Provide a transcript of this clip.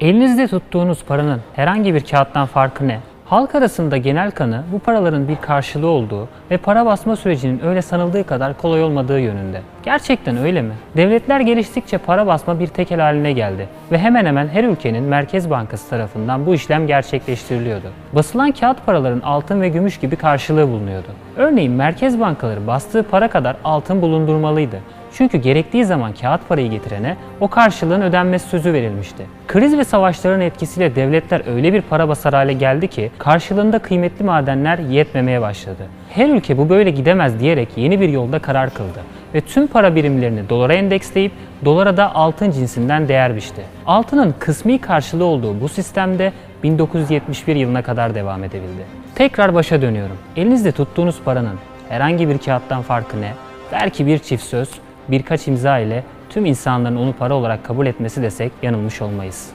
Elinizde tuttuğunuz paranın herhangi bir kağıttan farkı ne? Halk arasında genel kanı bu paraların bir karşılığı olduğu ve para basma sürecinin öyle sanıldığı kadar kolay olmadığı yönünde. Gerçekten öyle mi? Devletler geliştikçe para basma bir tekel haline geldi ve hemen hemen her ülkenin Merkez Bankası tarafından bu işlem gerçekleştiriliyordu. Basılan kağıt paraların altın ve gümüş gibi karşılığı bulunuyordu. Örneğin merkez bankaları bastığı para kadar altın bulundurmalıydı. Çünkü gerektiği zaman kağıt parayı getirene o karşılığın ödenmesi sözü verilmişti. Kriz ve savaşların etkisiyle devletler öyle bir para basar hale geldi ki karşılığında kıymetli madenler yetmemeye başladı. Her ülke bu böyle gidemez diyerek yeni bir yolda karar kıldı ve tüm para birimlerini dolara endeksleyip dolara da altın cinsinden değer biçti. Altının kısmi karşılığı olduğu bu sistemde 1971 yılına kadar devam edebildi. Tekrar başa dönüyorum. Elinizde tuttuğunuz paranın herhangi bir kağıttan farkı ne? Belki bir çift söz, birkaç imza ile tüm insanların onu para olarak kabul etmesi desek yanılmış olmayız.